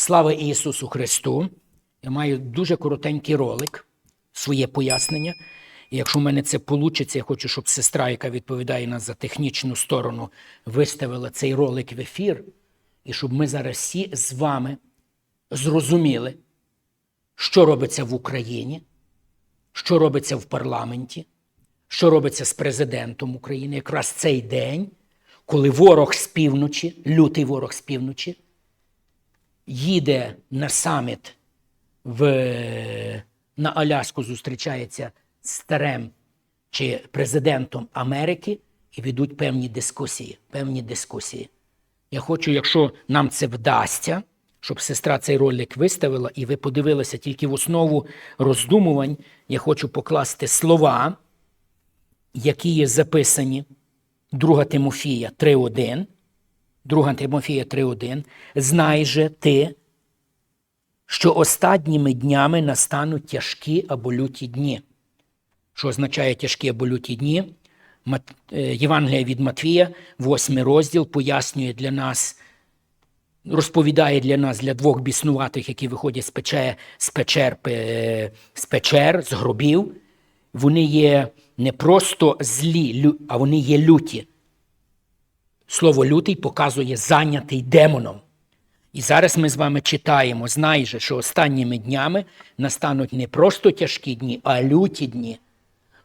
Слава Ісусу Христу! Я маю дуже коротенький ролик, своє пояснення. І якщо в мене це вийде, я хочу, щоб сестра, яка відповідає нас за технічну сторону, виставила цей ролик в ефір, і щоб ми зараз всі з вами зрозуміли, що робиться в Україні, що робиться в парламенті, що робиться з президентом України. Якраз цей день, коли ворог з півночі, лютий ворог з півночі, їде на саміт в, на Аляску, зустрічається з старем чи президентом Америки і ведуть певні дискусії. Певні дискусії. Я хочу, якщо нам це вдасться, щоб сестра цей ролик виставила, і ви подивилися тільки в основу роздумувань, я хочу покласти слова, які є записані 2 Тимофія 3.1. 2 Тимофія 3.1. Знай же ти, що останніми днями настануть тяжкі або люті дні. Що означає тяжкі або люті дні? Е, Євангелія від Матвія, 8 розділ, пояснює для нас, розповідає для нас, для двох біснуватих, які виходять з печер, з печер, е, з печер, з гробів. Вони є не просто злі, а вони є люті. Слово лютий показує зайнятий демоном. І зараз ми з вами читаємо, знай же, що останніми днями настануть не просто тяжкі дні, а люті дні,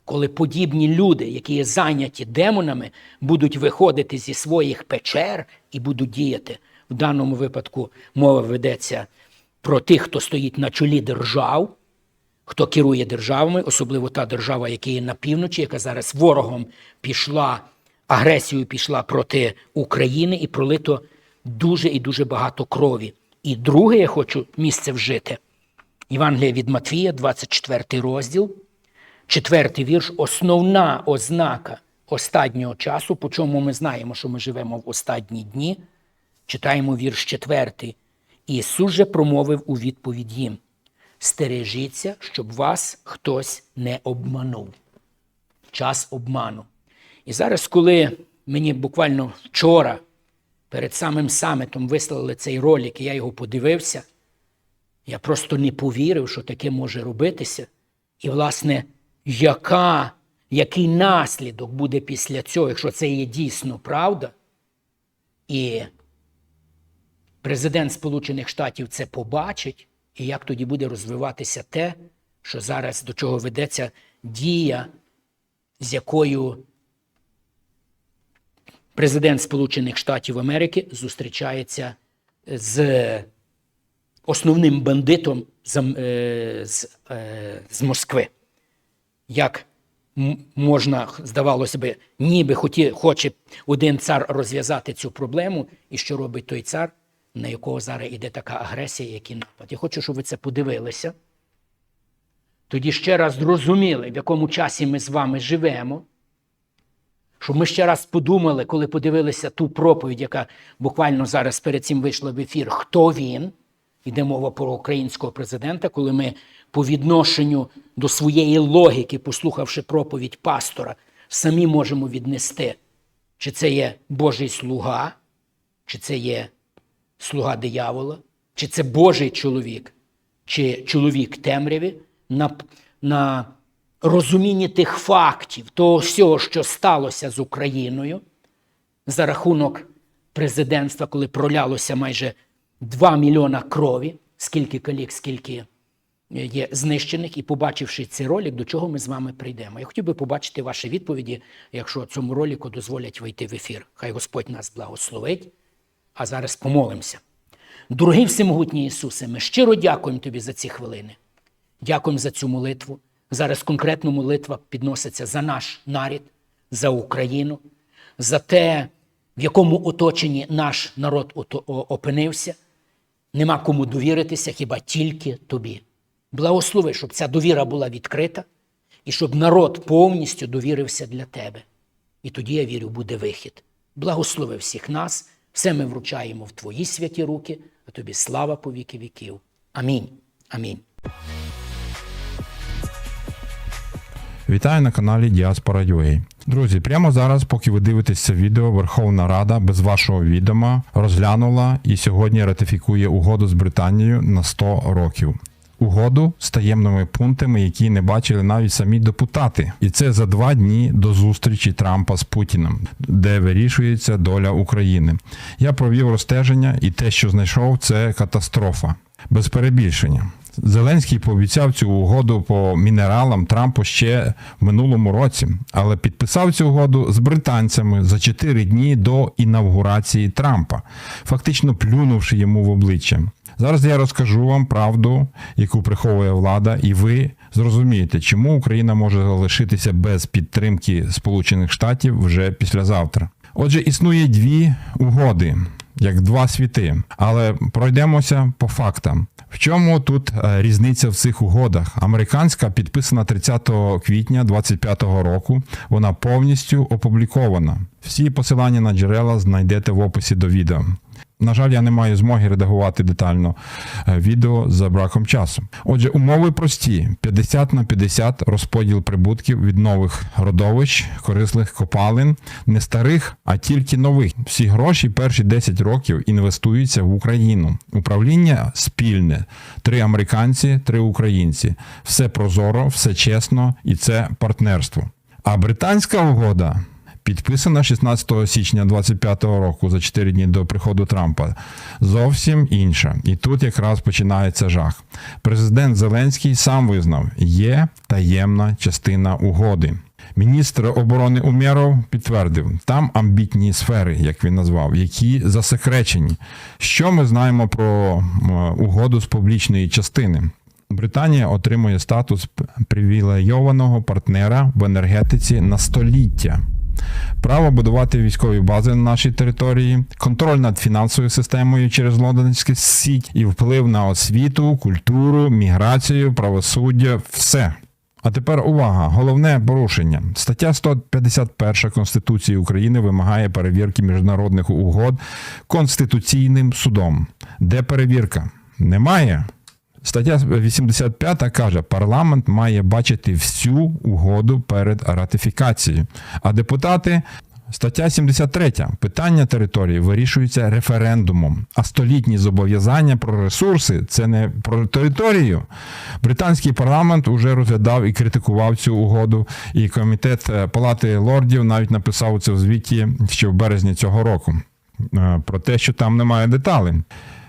коли подібні люди, які є зайняті демонами, будуть виходити зі своїх печер і будуть діяти. В даному випадку мова ведеться про тих, хто стоїть на чолі держав, хто керує державами, особливо та держава, яка є на півночі, яка зараз ворогом пішла, агресією пішла проти України і пролито дуже і дуже багато крові. І друге, я хочу місце вжити. Євангелія від Матвія, 24 розділ, четвертий вірш, основна ознака останнього часу, по чому ми знаємо, що ми живемо в останні дні. Читаємо вірш четвертий. Ісус же промовив у відповідь їм: Стережіться, щоб вас хтось не обманув. Час обману. І зараз, коли мені буквально вчора, перед самим самітом, вислали цей ролик, і я його подивився, я просто не повірив, що таке може робитися. І, власне, яка, який наслідок буде після цього, якщо це є дійсно правда, і президент Сполучених Штатів це побачить, і як тоді буде розвиватися те, що зараз до чого ведеться дія, з якою президент Сполучених Штатів Америки зустрічається з основним бандитом з, е, з, е, з Москви. Як можна, здавалося би, ніби хоті, хоче один цар розв'язати цю проблему, і що робить той цар, на якого зараз іде така агресія, який напад. Я хочу, щоб ви це подивилися. Тоді ще раз зрозуміли, в якому часі ми з вами живемо. Щоб ми ще раз подумали, коли подивилися ту проповідь, яка буквально зараз перед цим вийшла в ефір, хто він. Йде мова про українського президента, коли ми по відношенню до своєї логіки, послухавши проповідь пастора, самі можемо віднести, чи це є Божий слуга, чи це є слуга диявола, чи це Божий чоловік, чи чоловік темряві, на, на розумінні тих фактів, того всього, що сталося з Україною за рахунок президентства, коли пролялося майже 2 мільйона крові, скільки калік, скільки є знищених, і побачивши цей ролик, до чого ми з вами прийдемо. Я хотів би побачити ваші відповіді, якщо цьому ролику дозволять вийти в ефір. Хай Господь нас благословить. А зараз помолимося. Дорогий всемогутній Ісусе, ми щиро дякуємо Тобі за ці хвилини. Дякуємо за цю молитву. Зараз конкретно молитва підноситься за наш нарід, за Україну, за те, в якому оточенні наш народ опинився. Нема кому довіритися, хіба тільки тобі. Благослови, щоб ця довіра була відкрита і щоб народ повністю довірився для тебе. І тоді, я вірю, буде вихід. Благослови всіх нас, все ми вручаємо в Твої святі руки, а тобі слава по віки віків. Амінь. Амінь. Вітаю на каналі Діаспора UA. Друзі, прямо зараз, поки ви дивитесь це відео, Верховна Рада без вашого відома розглянула і сьогодні ратифікує угоду з Британією на 100 років. Угоду з таємними пунктами, які не бачили навіть самі депутати, і це за два дні до зустрічі Трампа з Путіним, де вирішується доля України. Я провів розстеження, і те, що знайшов, це катастрофа без перебільшення. Зеленський пообіцяв цю угоду по мінералам Трампу ще в минулому році, але підписав цю угоду з британцями за 4 дні до інавгурації Трампа, фактично плюнувши йому в обличчя. Зараз я розкажу вам правду, яку приховує влада, і ви зрозумієте, чому Україна може залишитися без підтримки Сполучених Штатів вже післязавтра. Отже, існує дві угоди, як два світи, але пройдемося по фактам. В чому тут е, різниця в цих угодах? Американська підписана 30 квітня 2025 року. Вона повністю опублікована. Всі посилання на джерела знайдете в описі до відео. На жаль, я не маю змоги редагувати детально е, відео за браком часу. Отже, умови прості: 50 на 50 розподіл прибутків від нових родовищ, корисних копалин, не старих, а тільки нових. Всі гроші перші 10 років інвестуються в Україну. Управління спільне: три американці, три українці. Все прозоро, все чесно і це партнерство. А британська угода підписана 16 січня 2025 року за 4 дні до приходу Трампа. Зовсім інша. І тут якраз починається жах. Президент Зеленський сам визнав, є таємна частина угоди. Міністр оборони Умєров підтвердив, там амбітні сфери, як він назвав, які засекречені. Що ми знаємо про угоду з публічної частини? Британія отримує статус привілейованого партнера в енергетиці на століття. Право будувати військові бази на нашій території, контроль над фінансовою системою через лондонську сіть і вплив на освіту, культуру, міграцію, правосуддя все. А тепер увага, головне порушення. Стаття 151 Конституції України вимагає перевірки міжнародних угод Конституційним судом. Де перевірка? Немає. Стаття 85 каже, парламент має бачити всю угоду перед ратифікацією. А депутати. Стаття 73. Питання території вирішується референдумом, а столітні зобов'язання про ресурси це не про територію. Британський парламент уже розглядав і критикував цю угоду, і комітет е, Палати лордів навіть написав це в звіті ще в березні цього року е, про те, що там немає деталей.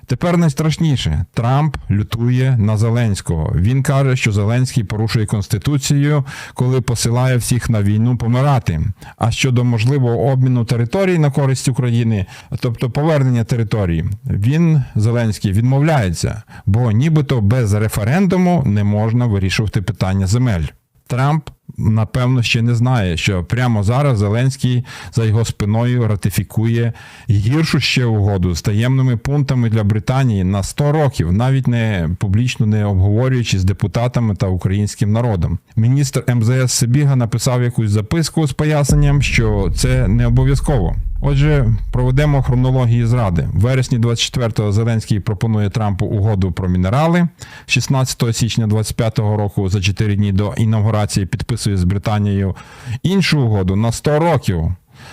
Тепер найстрашніше Трамп лютує на Зеленського. Він каже, що Зеленський порушує конституцію, коли посилає всіх на війну помирати. А щодо можливого обміну територій на користь України, тобто повернення території, він Зеленський відмовляється, бо нібито без референдуму не можна вирішувати питання земель. Трамп напевно ще не знає, що прямо зараз Зеленський за його спиною ратифікує гіршу ще угоду з таємними пунктами для Британії на 100 років, навіть не публічно не обговорюючи з депутатами та українським народом. Міністр МЗС Сибіга написав якусь записку з поясненням, що це не обов'язково. Отже, проведемо хронологію зради. В вересні 24-го Зеленський пропонує Трампу угоду про мінерали. 16 січня 25-го року за 4 дні до інаугурації підписує з Британією іншу угоду на 100 років.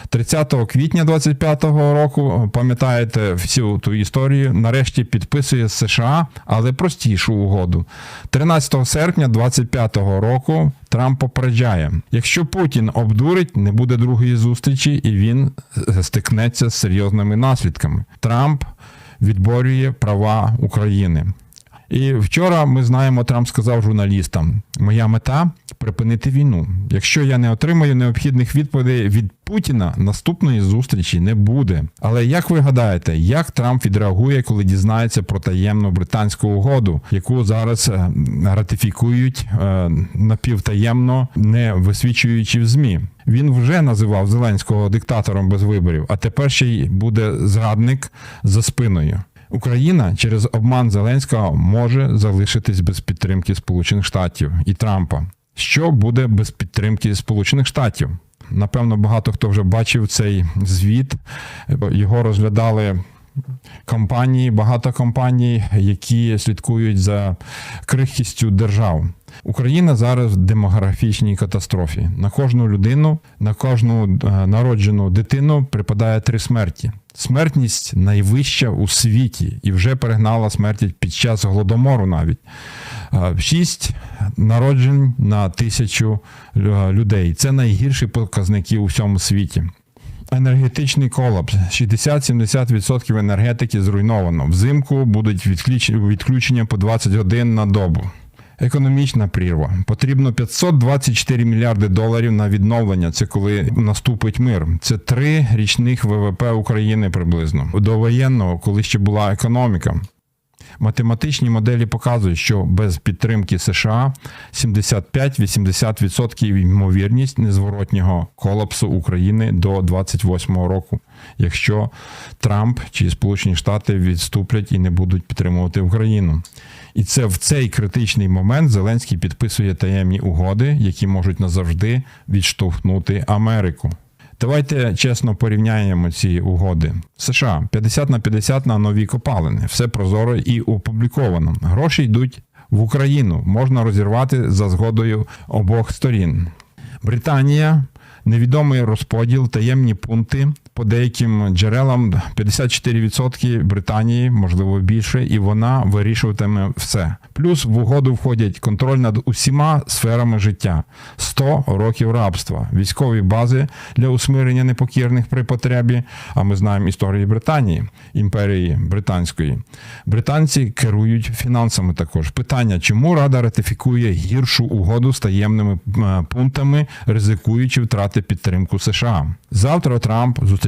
30 квітня 25-го року, пам'ятаєте всю ту історію, нарешті підписує США, але простішу угоду. 13 серпня 25-го року Трамп попереджає: якщо Путін обдурить, не буде другої зустрічі, і він стикнеться з серйозними наслідками. Трамп відборює права України. І вчора ми знаємо, Трамп сказав журналістам: моя мета припинити війну. Якщо я не отримаю необхідних відповідей від Путіна, наступної зустрічі не буде. Але як ви гадаєте, як Трамп відреагує, коли дізнається про таємну британську угоду, яку зараз е, ратифікують е, напівтаємно, не висвічуючи в змі? Він вже називав Зеленського диктатором без виборів, а тепер ще й буде зрадник за спиною. Україна через обман Зеленського може залишитись без підтримки Сполучених Штатів і Трампа. Що буде без підтримки Сполучених Штатів? Напевно, багато хто вже бачив цей звіт. Його розглядали компанії, багато компаній, які слідкують за крихкістю держав. Україна зараз в демографічній катастрофі. На кожну людину, на кожну е, народжену дитину припадає три смерті. Смертність найвища у світі і вже перегнала смертність під час голодомору навіть. Е, Шість народжень на тисячу людей. Це найгірші показники у всьому світі. Енергетичний колапс. 60-70% енергетики зруйновано. Взимку будуть відключення по 20 годин на добу. Економічна прірва. Потрібно 524 мільярди доларів на відновлення. Це коли наступить мир. Це три річних ВВП України приблизно. До воєнного, коли ще була економіка. Математичні моделі показують, що без підтримки США 75-80% ймовірність незворотнього колапсу України до 28 року, якщо Трамп чи Сполучені Штати відступлять і не будуть підтримувати Україну. І це в цей критичний момент Зеленський підписує таємні угоди, які можуть назавжди відштовхнути Америку. Давайте чесно порівняємо ці угоди. США 50 на 50 на нові копалини. Все прозоро і опубліковано. Гроші йдуть в Україну. Можна розірвати за згодою обох сторін. Британія. Невідомий розподіл, таємні пункти по деяким джерелам 54% Британії, можливо більше, і вона вирішуватиме все. Плюс в угоду входять контроль над усіма сферами життя, 100 років рабства, військові бази для усмирення непокірних при потребі. А ми знаємо історії Британії, імперії британської. Британці керують фінансами також. Питання, чому Рада ратифікує гіршу угоду з таємними е, пунктами, ризикуючи втрати підтримку США. Завтра Трамп зустрічається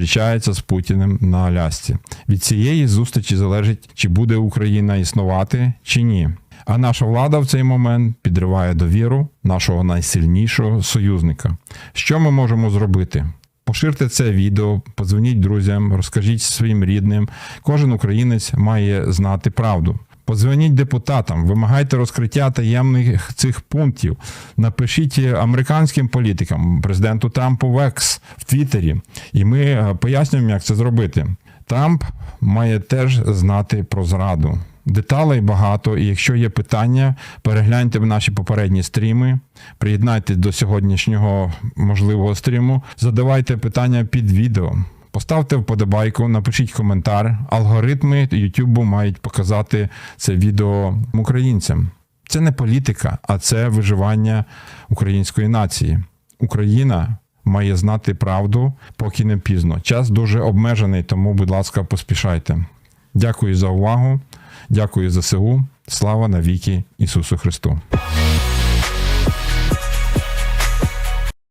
з Путіним на Алясці. Від цієї зустрічі залежить, чи буде Україна існувати, чи ні. А наша влада в цей момент підриває довіру нашого найсильнішого союзника. Що ми можемо зробити? Поширте це відео, подзвоніть друзям, розкажіть своїм рідним. Кожен українець має знати правду. Подзвоніть депутатам, вимагайте розкриття таємних цих пунктів. Напишіть американським політикам, президенту Трампу в Екс в Твіттері, і ми е, пояснюємо, як це зробити. Трамп має теж знати про зраду. Деталей багато, і якщо є питання, перегляньте в наші попередні стріми, приєднайтесь до сьогоднішнього можливого стріму, задавайте питання під відео. Поставте вподобайку, напишіть коментар. Алгоритми YouTube мають показати це відео українцям. Це не політика, а це виживання української нації. Україна має знати правду, поки не пізно. Час дуже обмежений, тому, будь ласка, поспішайте. Дякую за увагу. Дякую ЗСУ. Слава навіки Ісусу Христу!